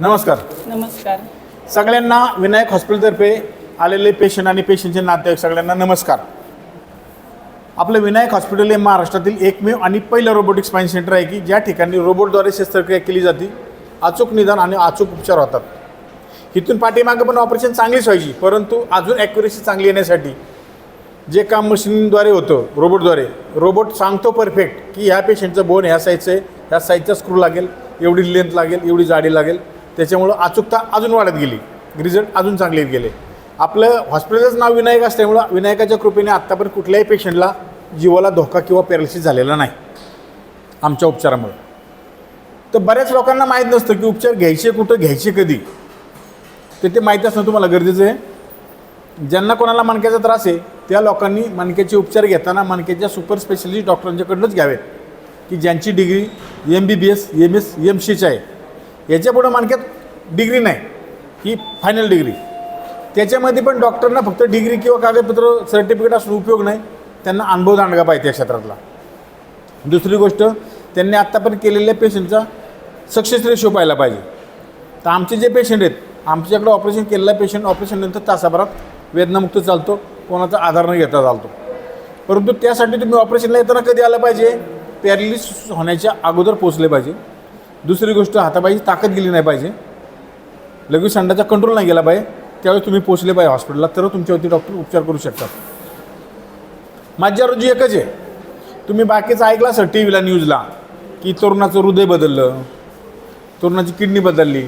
नमस्कार. नमस्कार. सगळ्यांना विनायक हॉस्पिटलतर्फे आलेले पेशंट आणि पेशंटचे नातेवाईक सगळ्यांना नमस्कार. आपलं विनायक हॉस्पिटल हे महाराष्ट्रातील एकमेव आणि पहिलं रोबोटिक स्पाईन सेंटर आहे की ज्या ठिकाणी रोबोटद्वारे शस्त्रक्रिया केली जाते अचूक निदान आणि अचूक उपचार होतात. इथून पाठीमागं पण ऑपरेशन चांगलीच व्हायची परंतु अजून ॲक्युरेसी चांगली येण्यासाठी जे काम मशीनद्वारे होतं रोबोटद्वारे रोबोट सांगतो परफेक्ट की ह्या पेशंटचं बोन ह्या साईजचं आहे ह्या साईजचा स्क्रू लागेल एवढी लेंथ लागेल एवढी जाडी लागेल त्याच्यामुळं अचूकता अजून वाढत गेली. रिझल्ट अजून चांगले येत गेले. आपलं हॉस्पिटलचं नाव विनायक असल्यामुळं विनायकाच्या कृपेने आत्तापर्यंत कुठल्याही पेशंटला जीवाला धोका किंवा पॅरालिसिस झालेला नाही. आमच्या उपचारामुळे. तर बऱ्याच लोकांना माहीत नसतं की उपचार घ्यायचे कुठं घ्यायचे कधी. तर ते माहीत असणं तुम्हाला गरजेचं आहे. ज्यांना कोणाला मणक्याचा त्रास आहे त्या लोकांनी मणक्याचे उपचार घेताना मणक्याच्या सुपर स्पेशलिस्ट डॉक्टरांच्याकडूनच घ्यावेत. की ज्यांची degree M B B S M S M सीच आहे. याच्यापुढं मानक्यात डिग्री नाही. ही फायनल डिग्री त्याच्यामध्ये पण डॉक्टरना फक्त डिग्री किंवा कागदपत्र सर्टिफिकेट असून उपयोग नाही. त्यांना अनुभव दांडगा पाहिजे त्या क्षेत्रातला. दुसरी गोष्ट त्यांनी आत्तापर्यंत केलेल्या पेशंटचा सक्सेस रेशो पाहिला पाहिजे. तर आमचे जे पेशंट आहेत आमच्याकडे ऑपरेशन केलेला पेशंट ऑपरेशननंतर तासाभरात वेदनामुक्त चालतो कोणाचा आधार न घेता चालतो. परंतु त्यासाठी तुम्ही ऑपरेशनला येताना कधी आलं पाहिजे? पॅरलिस होण्याच्या अगोदर पोचले पाहिजे. दुसरी गोष्ट हातापायची ताकद गेली नाही पाहिजे. लगेच संडाचा कंट्रोल नाही गेला पाहिजे. त्यावेळी तुम्ही पोचले पाहिजे हॉस्पिटलला तर तुमच्यावरती डॉक्टर उपचार करू शकतात. माझ्या रोजी एकच आहे. तुम्ही बाकीचं ऐकलं सर टी व्हीला न्यूजला की तरुणाचं हृदय बदललं तरुणाची किडनी बदलली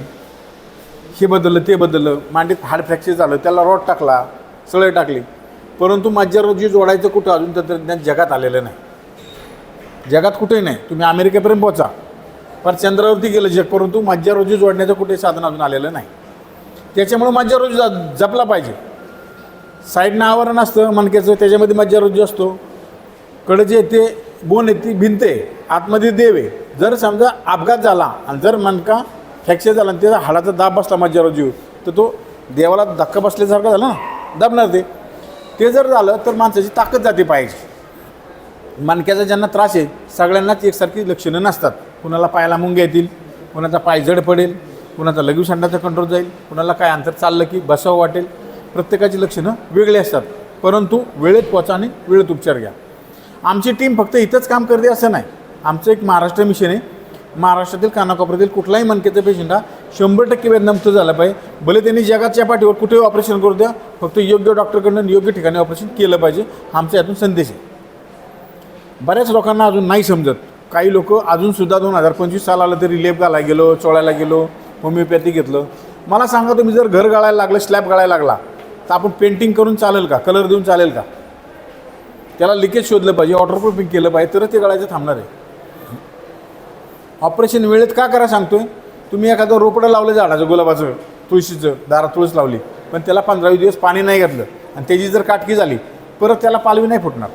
हे बदललं ते बदललं मांडीत हाड फ्रॅक्चर झालं त्याला रॉड टाकला सळय टाकली. परंतु माझ्या रोजी जोडायचं कुठं? अजून तंत्रज्ञान जगात आलेलं नाही. जगात कुठेही नाही. तुम्ही अमेरिकेपर्यंत पोहोचा. पर चंद्रावरती गेलं जग परंतु मज्जा रोजी जोडण्याचं कुठे साधन अजून आलेलं नाही. त्याच्यामुळं मज्जा रोजी ज- जपला पाहिजे. साईडनं आवरण असतं मणक्याचं त्याच्यामध्ये मज्जा रोजी असतो. कडे जे ते बोन येते भिंत आहे आतमध्ये देव आहे. जर समजा अपघात झाला आणि जर मणका फ्रॅक्चर झाला आणि त्याचा हाडाचा दाब बसला मज्जा रोजी तर तो देवाला धक्का बसल्यासारखा झाला ना दाबणार ते. ते जर झालं तर माणसाची ताकद जाते पाहिजे मणक्याचा ज्यांना त्रास आहे सगळ्यांनाच एकसारखी लक्षणं नसतात. कुणाला पायाला मुंग्या येतील कुणाचा पाय जड पडेल कुणाचा लघु संडाचा कंट्रोल जाईल कुणाला काय अंतर चाललं की बसावं वाटेल प्रत्येकाची लक्षणं वेगळी असतात. परंतु वेळेत पोचा आणि वेळेत उपचार घ्या. आमची टीम फक्त इथंच काम करते असं नाही. आमचं एक महाराष्ट्र मिशन आहे. महाराष्ट्रातील कानाकोपऱ्यातील कुठलाही मनकेचा पेशंट हा शंभर टक्के वेदनामुक्त झाला पाहिजे. भले त्यांनी जगाच्या पाठीवर कुठेही ऑपरेशन करू द्या फक्त योग्य डॉक्टरकडनं योग्य ठिकाणी ऑपरेशन केलं पाहिजे. आमच्या आमचा यातून संदेश आहे. बऱ्याच लोकांना अजून नाही समजत. काही लोक अजूनसुद्धा दोन हजार पंचवीस साल आलं तरी लेप घालायला गेलो चोळायला गेलो होमिओपॅथी घेतलं. मला सांगा तुम्ही जर घर गाळायला लागलं स्लॅब गाळायला लागला तर आपण पेंटिंग करून चालेल का? कलर देऊन चालेल का? त्याला लिकेज शोधलं पाहिजे वॉटरप्रूफिंग केलं पाहिजे तरच ते गळायचं थांबणार आहे. ऑपरेशन वेळेत का करा सांगतोय? तुम्ही एखादं रोपडं लावलं झाडाचं गुलाबाचं तुळशीचं दारात तुळस लावली पण त्याला पंधरावी दिवस पाणी नाही घातलं आणि त्याची जर काटकी झाली परत त्याला पालवी नाही फुटणार.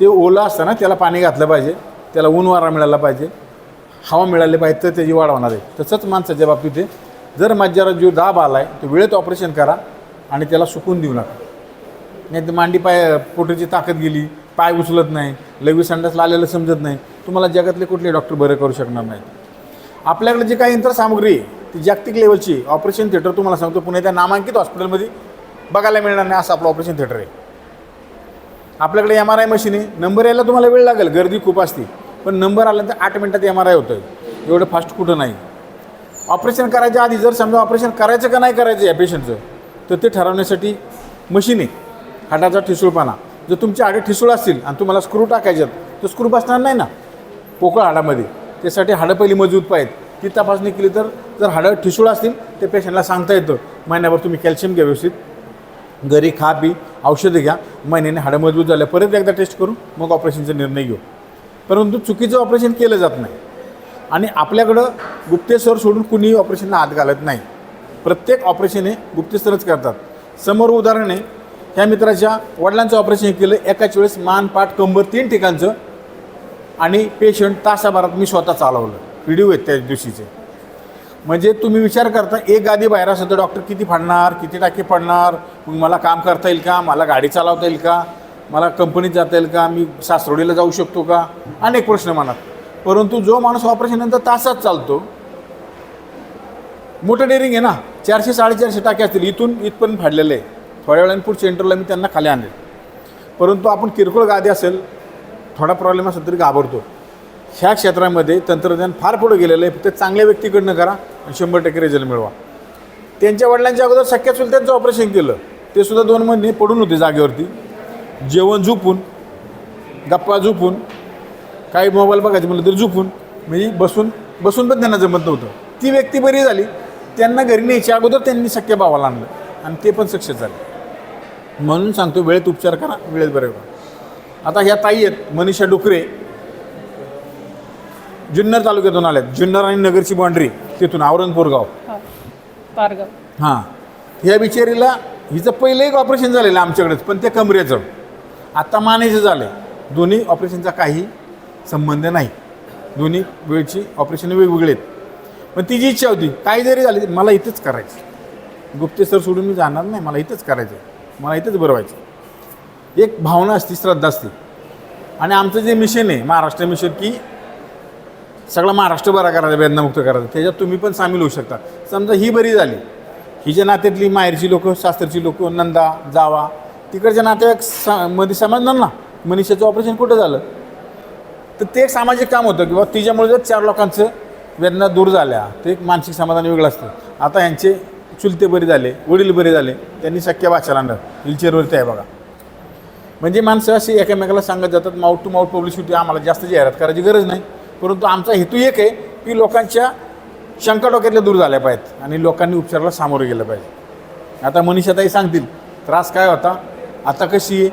ते ओलं असतं ना त्याला पाणी घातलं पाहिजे. त्याला ऊन वारा मिळाला पाहिजे. हवा मिळाली पाहिजे तर त्याची वाढ होणार आहे. तसंच माणसाच्या बाबतीत आहे जर माझ्यावर जीव दाब आला आहे तर वेळेत ऑपरेशन करा आणि त्याला सुकून देऊ नका. नाही तर मांडी पाय पोटाची ताकद गेली पाय उचलत नाही लघवी संडासला आलेलं समजत नाही. तुम्हाला जगातले कुठले डॉक्टर बरे करू शकणार नाहीत. आपल्याकडे जी काही यंत्रसामुग्री आहे ती जागतिक लेवलची ऑपरेशन थिएटर तुम्हाला सांगतो पुण्याच्या नामांकित हॉस्पिटलमध्ये बघायला मिळणार नाही असं आपलं ऑपरेशन थिएटर आहे. आपल्याकडे एम आर आय मशीन आहे. नंबर यायला तुम्हाला वेळ लागेल. गर्दी खूप असते. पण नंबर आल्यानंतर आठ मिनटात एम आर आय होतं एवढं फास्ट कुठं नाही. ऑपरेशन करायच्या आधी जर समजा ऑपरेशन करायचं का नाही करायचं या पेशंटचं तर ते ठरवण्यासाठी मशीन आहे. हाडाचा ठिसूळपणा. जर तुमचे हाडं ठिसूळ असतील आणि तुम्हाला स्क्रू टाकायच्यात तर स्क्रू बसणार नाही ना. पोकळ हाडामध्ये. त्यासाठी हाडं पहिली मजबूत पाहिजेत. ती तपासणी केली तर जर हाडं ठिसूळ असतील ते पेशंटला सांगता येतं. महिन्याभर तुम्ही कॅल्शियम घ्या व्यवस्थित. घरी खा पी औषधं घ्या. महिन्याने हाडं मजबूत झाल्या परत एकदा टेस्ट करून मग ऑपरेशनचा निर्णय घेऊ. परंतु चुकीचं ऑपरेशन केलं जात नाही. आणि आपल्याकडं गुप्तेश्वर सोडून कुणीही ऑपरेशनला हात घालत नाही. प्रत्येक ऑपरेशन हे गुप्तेश्वरच करतात. समोर उदाहरण आहे ह्या मित्राच्या वडिलांचं ऑपरेशन केलं एकाच वेळेस मान पाठ कंबर तीन ठिकाणचं आणि पेशंट तासाभरात मी स्वतः चालवलं. व्हिडिओ आहेत त्या दिवशीचे. म्हणजे तुम्ही विचार करता एक गादी बाहेर असेल तर डॉक्टर किती फाडणार किती टाके पडणार मग मला काम करता येईल का मला गाडी चालवता येईल का? मला कंपनीत जाता येईल का? मी सासरोडीला जाऊ शकतो का? अनेक प्रश्न मनात. परंतु जो माणूस ऑपरेशननंतर तासात चालतो मोठं डेअरिंग आहे ना चारशे साडेचारशे टाके असतील. इथून इथपर्यंत फाडलेले आहे. थोड्या वेळाने पुढच्या सेंटरला मी त्यांना खाली आणले. परंतु आपण किरकोळ गादी असेल थोडा प्रॉब्लेम असेल तरी घाबरतो. ह्या क्षेत्रामध्ये तंत्रज्ञान फार पुढे गेलेलं आहे. फक्त चांगल्या व्यक्तीकडनं करा आणि शंभर टक्के रिझल्ट मिळवा. त्यांच्या वडिलांच्या अगोदर शक्य होईल त्यांचं ऑपरेशन केलं. ते सुद्धा दोन महिने पडून होते जागेवरती. जेवण झोपून गप्पा झोपून काही मोबाईल बघायचे म्हणलं तरी झोपून. म्हणजे बसून बसून पण त्यांना जमत नव्हतं. ती व्यक्ती बरी झाली. त्यांना घरी न्यायच्या अगोदर त्यांनी सख्या भावाला आणलं. आणि ते पण सक्सेस झाले. म्हणून सांगतो वेळेत उपचार करा वेळेत बरे करा आता ह्या ताई आहेत मनीषा डुकरे. जुन्नर तालुक्यातून आल्यात. जुन्नर आणि नगरची बाँड्री तिथून औरंगपूर गाव. हा हां. ह्या बिचारीला हिचं पहिलं एक ऑपरेशन झालेलं आमच्याकडेच पण ते कमरेचं. आत्ता मानायचं झालं. आहे दोन्ही ऑपरेशनचा काही संबंध नाही. दोन्ही वेळची ऑपरेशन वेगवेगळे आहेत. पण तिची इच्छा होती काही जरी झाली मला इथंच करायचं. गुप्तेश्वर सोडून मी जाणार नाही मला इथंच करायचं. मला इथंच बरवायचं. एक भावना असते श्रद्धा असते. आणि आमचं जे मिशन आहे महाराष्ट्र मिशन की सगळा महाराष्ट्र बरा करायचा वेदनामुक्त करायचा. त्याच्यात तुम्ही पण सामील होऊ शकता. समजा ही बरी झाली. हिच्या नात्यातली माहेरची लोक शास्त्रची लोक नंदा जावा तिकडच्या नातेवाईक सा मध्ये समजणार ना. मनीषाचं ऑपरेशन कुठं झालं? तर ते एक सामाजिक काम होतं किंवा तिच्यामुळे जर चार लोकांचं वेदना दूर झाल्या ते एक मानसिक समाधान वेगळं असतं. आता यांचे चुलते बरे झाले वडील बरे झाले त्यांनी शक्य वाचायला आणलं. व्हीलचेअरवरती आहे बघा. म्हणजे माणसं अशी एकमेकाला सांगत जातात माउट टू माउट पब्लिसिटी आम्हाला जास्त जाहिरात करायची गरज नाही. परंतु आमचा हेतू एक आहे की लोकांच्या शंका डोक्यातल्या दूर झाल्या पाहिजेत आणि लोकांनी उपचाराला सामोरं गेलं पाहिजे. आता मनीषाताई सांगतील त्रास काय होता? आता कशी आहे?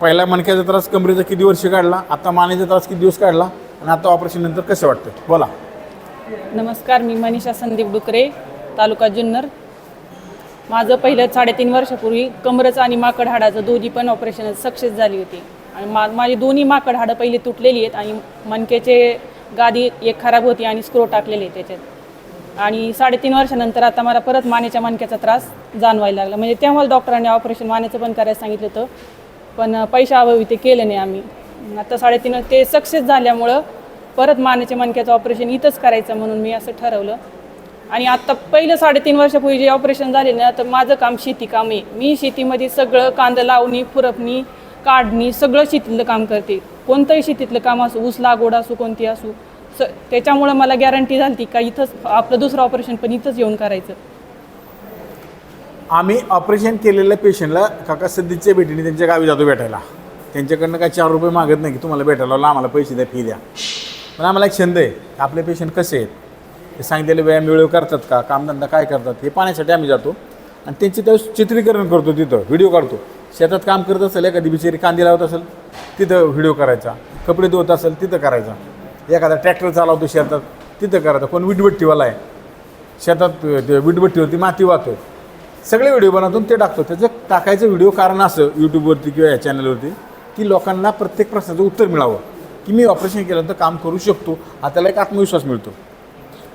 पहिला मणक्याचा त्रास कमरेचा किती वर्ष काढला? आता मानेचा त्रास किती दिवस काढला? आणि आता ऑपरेशन नंतर कसं वाटतं बोला. नमस्कार मी मनीषा संदीप डुकरे तालुका जुन्नर. माझं पहिलं साडेतीन वर्षापूर्वी कमरचं आणि माकड हाडाचं दोन्ही पण ऑपरेशन सक्सेस झाली होती. आणि मा माझी दोन्ही माकड हाडं पहिली तुटलेली आहेत आणि मणक्याचे गादी एक खराब होती आणि स्क्रो टाकलेले त्याच्यात. आणि साडेतीन वर्षानंतर आता मला परत मानेच्या मणक्याचा त्रास जाणवायला लागला. म्हणजे तेव्हा डॉक्टरांनी ऑपरेशन मानेचं पण करायला सांगितलं होतं पण पैशाअभावी ते केलं नाही आम्ही. आता साडेतीन ते सक्सेस झाल्यामुळं परत मानेच्या मणक्याचं ऑपरेशन इथंच करायचं म्हणून मी असं ठरवलं. आणि आत्ता पहिलं साडेतीन वर्षापूर्वी जे ऑपरेशन झाले ना तर माझं काम शेती काम आहे. मी शेतीमध्ये सगळं कांदा लावणी फुरपणी काढणी सगळं शेतीतलं काम करते. कोणतंही शेतीतलं काम असो ऊस लागवड असो कोणती असो स त्याच्यामुळं मला गॅरंटी झाली का इथंच आपलं दुसरं ऑपरेशन पण इथंच येऊन करायचं. आम्ही ऑपरेशन केलेल्या पेशंटला काका सध्याच्या भेटीने त्यांच्या गावी जातो भेटायला. त्यांच्याकडनं काय चार रुपये मागत नाही की तुम्हाला भेटायला आम्हाला पैसे द्या फी द्या. पण आम्हाला एक छंद आहे आपले पेशंट कसे आहेत? ते सांगितलेले व्यायाम वेळेवर करतात का? कामधंदा काय करतात? हे पाहण्यासाठी आम्ही जातो. आणि त्यांचे त्यावेळेस चित्रीकरण करतो तिथं व्हिडिओ काढतो. शेतात काम करत असेल एखादी बिचारी कांदी लावत असेल तिथं व्हिडिओ करायचा. कपडे धुवत असेल तिथं करायचा. एखादा ट्रॅक्टर चालवतो शेतात तिथं करायचं. कोण विटभट्टीवाला आहे. शेतात ते विटभट्टीवरती माती वाहतो सगळे व्हिडिओ बनवतो ते टाकतो. त्याचं टाकायचं व्हिडिओ कारण असं यूट्यूबवरती किंवा या चॅनलवरती की लोकांना प्रत्येक प्रश्नाचं उत्तर मिळावं. की मी ऑपरेशन केल्यानंतर काम करू शकतो. हा त्याला एक आत्मविश्वास मिळतो.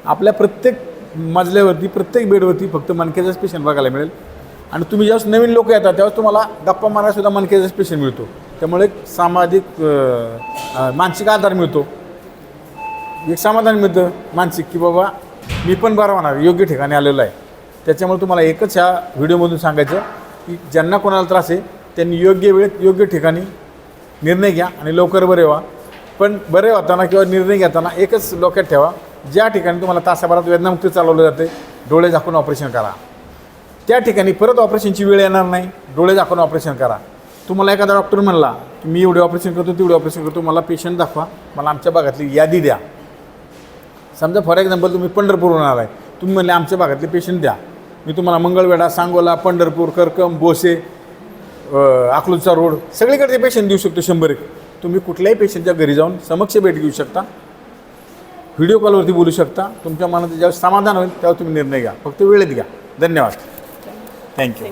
आपल्या प्रत्येक मजल्यावरती प्रत्येक बेडवरती फक्त मनकेचाच पेशंट बघायला मिळेल. आणि तुम्ही ज्यावेळेस नवीन लोक येतात त्यावेळेस तुम्हाला गप्पा मारायला सुद्धा मनकेचाच पेशंट मिळतो. त्यामुळे एक सामाजिक मानसिक आधार मिळतो. एक समाधान मिळतं मानसिक की बाबा मी पण बरं होणार योग्य ठिकाणी आलेलो आहे. त्याच्यामुळे तुम्हाला एकच ह्या व्हिडिओमधून सांगायचं की ज्यांना कोणाला त्रास आहे त्यांनी योग्य वेळेत योग्य ठिकाणी निर्णय घ्या आणि लवकर बरे व्हा. पण बरे होताना किंवा निर्णय घेताना एकच डोक्यात ठेवा ज्या ठिकाणी तुम्हाला तासाभरात वेदनामुक्त चालवलं जाते डोळे झाकून ऑपरेशन करा. त्या ठिकाणी परत ऑपरेशनची वेळ येणार नाही डोळे झाकून ऑपरेशन करा. तुम्हाला एखादा डॉक्टर म्हणला की मी एवढे ऑपरेशन करतो तेवढे ऑपरेशन करतो मला पेशंट दाखवा मला आमच्या भागातली यादी द्या. समजा फॉर एक्झाम्पल तुम्ही पंढरपूरहून आलाय तुम्ही म्हणले आमच्या भागातले पेशंट द्या. मी तुम्हाला मंगळवेढा सांगोला पंढरपूर करकम बोसे अकलूजचा रोड सगळीकडचे पेशंट देऊ शकतो शंभर एक. तुम्ही कुठल्याही पेशंटच्या घरी जाऊन समक्ष भेट घेऊ शकता. व्हिडिओ कॉलवरती बोलू शकता. तुमच्या मनात ज्यावेळेस समाधान होईल त्यावर तुम्ही निर्णय घ्या. फक्त वेळेत घ्या. धन्यवाद. थँक्यू